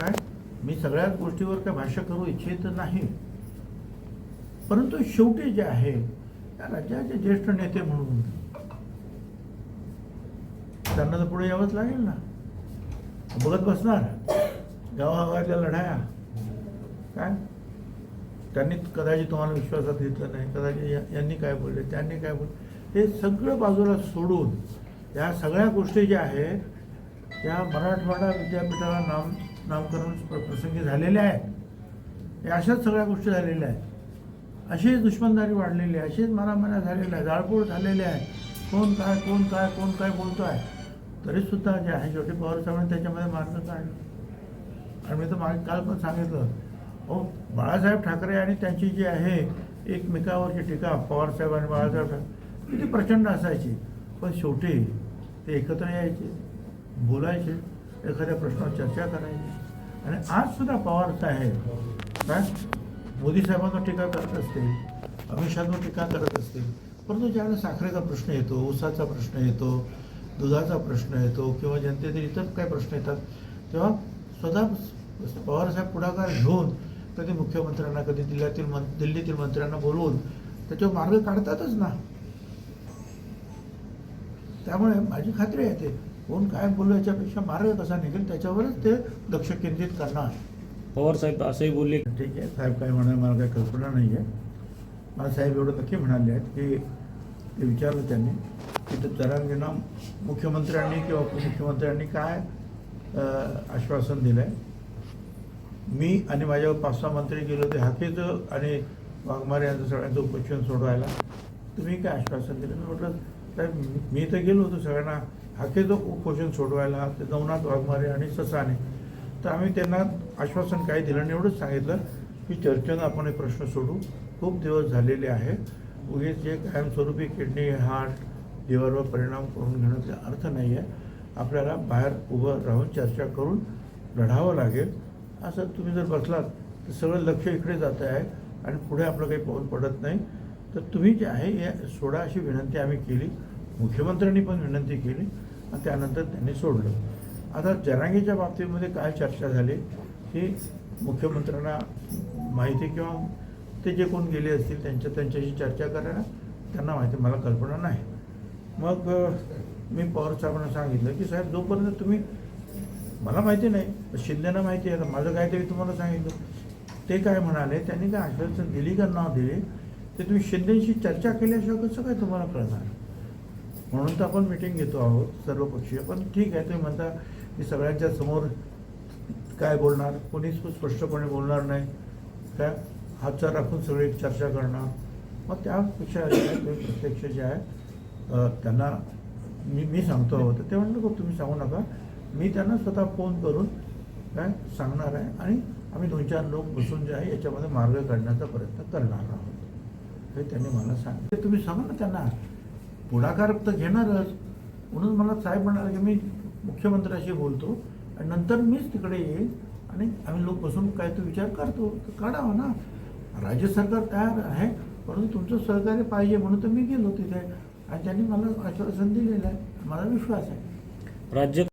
काय? मी सगळ्याच गोष्टीवर काय भाष्य करू इच्छित नाही. परंतु शेवटी जे आहे त्या राज्याचे ज्येष्ठ नेते म्हणून त्यांना तर पुढे यावंच लागेल ना. बघत बसणार. गावागावातल्या लढाया. काय? त्यांनी कदाचित तुम्हाला विश्वासात घेतलं नाही. कदाचित यांनी काय बोलले त्यांनी काय बोलले. हे सगळं बाजूला सोडून या सगळ्या गोष्टी ज्या आहेत त्या मराठवाडा विद्यापीठाला नाम नामकरण प्र- प्रसंगी झालेले आहेत. अशाच सगळ्या गोष्टी झालेल्या आहेत. अशीच दुश्मनदारी वाढलेली आहे अशीच मारामाऱ्या झालेल्या आहे जाळपोळ झालेले आहे. कोण काय कोण काय कोण काय बोलतो आहे तरीसुद्धा जे आहे शेवटी पवार साहेबांनी त्याच्यामध्ये मार्ग काढला. आणि मी तर मागे काल पण सांगितलं हो बाळासाहेब ठाकरे आणि त्यांची जी आहे एकमेकावरची टीका पवारसाहेब आणि बाळासाहेब ठाकरे किती प्रचंड असायची. पण शेवटी ते एकत्र यायचे बोलायचे. एखाद्या प्रश्नावर चर्चा करायची. आणि आजसुद्धा पवार साहेब काय? मोदी साहेबांवर टीका करत असतील अमित शहावर टीका करत असतील परंतु ज्यावेळेस साखरेचा प्रश्न येतो ऊसाचा प्रश्न येतो दुधाचा प्रश्न येतो किंवा जनतेतील इतर काही प्रश्न येतात तेव्हा स्वतः पवारसाहेब पुढाकार घेऊन कधी मुख्यमंत्र्यांना कधी जिल्ह्यातील मं दिल्लीतील मंत्र्यांना बोलवून त्याच्यावर मार्ग काढतातच ना. त्यामुळे माझी खात्री आहे ते. कोण काय बोललो याच्यापेक्षा मार्ग कसा निघेल त्याच्यावरच ते लक्ष केंद्रित करणार पवार साहेब असंही बोलले. ठीक आहे साहेब काय म्हणाले मला काही कल्पना नाही आहे मला साहेब एवढं नक्की म्हणाले आहेत की ते विचारलं त्यांनी की तर जरांगेंना मुख्यमंत्र्यांनी किंवा उपमुख्यमंत्र्यांनी काय आश्वासन दिलं आहे मी आणि माझ्यावर पाच सहा मंत्री गेलो होते हाकेचं आणि वाघमारे यांचं सगळ्यांचं उपोषण सोडवायला. तुम्ही काय आश्वासन दिलं? मी म्हटलं तर मी- तर गेलो होतो सगळ्यांना. हाकेचं उपोषण सोडवायला ते नवनाथ वाघमारे आणि ससाने. तर आम्ही त्यांना आश्वासन काही दिलं नाही एवढंच सांगितलं की चर्चेनं आपण हे प्रश्न सोडू. खूप दिवस झालेले आहे. उगेच जे कायमस्वरूपी किडनी हार्ट लिव्हरवर परिणाम करून घेण्याचा अर्थ नाही आहे. आपल्याला बाहेर उभं राहून चर्चा करून लढावं लागेल. असं तुम्ही जर बसलात तर सगळं लक्ष इकडे जात आहे आणि पुढे आपलं काही पाऊल पडत नाही. तर तुम्ही जे आहे या सोडा अशी विनंती आम्ही केली. मुख्यमंत्र्यांनी पण विनंती केली आणि त्यानंतर त्यांनी सोडलं. आता जरांगीच्या बाबतीमध्ये काय चर्चा झाली की मुख्यमंत्र्यांना माहिती किंवा ते जे कोण गेले असतील त्यांच्या त्यांच्याशी चर्चा करायला त्यांना माहिती मला कल्पना नाही. मग मी पवार साहेबांना सांगितलं की साहेब जोपर्यंत तुम्ही मला माहिती नाही शिंदेना माहिती आहे. आता माझं काहीतरी तुम्हाला सांगितलं. ते काय म्हणाले त्यांनी काय आश्वासन दिली का नाव दिले? ते तुम्ही शिंदेशी चर्चा केल्याशिवाय कसं काय तुम्हाला कळणार? म्हणून तर आपण मिटिंग घेतो आहोत सर्वपक्षीय पण ठीक आहे तुम्ही म्हणता की सगळ्यांच्या समोर काय बोलणार? कोणीच स्पष्टपणे बोलणार नाही. काय हातचा राखून सगळी चर्चा करणार. मग त्यापेक्षा जे आहे तुम्ही प्रत्यक्ष जे आहे त्यांना मी मी सांगतो आहोत. ते म्हणलं खूप तुम्ही सांगू नका. मी त्यांना स्वतः फोन करून काय सांगणार आहे आणि आम्ही दोन चार लोक बसून जे आहे याच्यामध्ये मार्ग काढण्याचा प्रयत्न करणार आहोत. हे त्यांनी मला सांगितलं. तुम्ही सांगा ना त्यांना. पुढाकार तर घेणारच. म्हणून मला साहेब म्हणाले की मी मुख्यमंत्र्याशी बोलतो आणि नंतर मीच तिकडे येईल आणि आम्ही लोक बसून काय तो विचार करतो. तर काढावा ना. राज्य सरकार तयार आहे परंतु तुमचं सहकार्य पाहिजे म्हणून तर मी गेलो तिथे. आणि त्यांनी मला आश्वासन दिलेलं आहे. मला विश्वास आहे. राज्य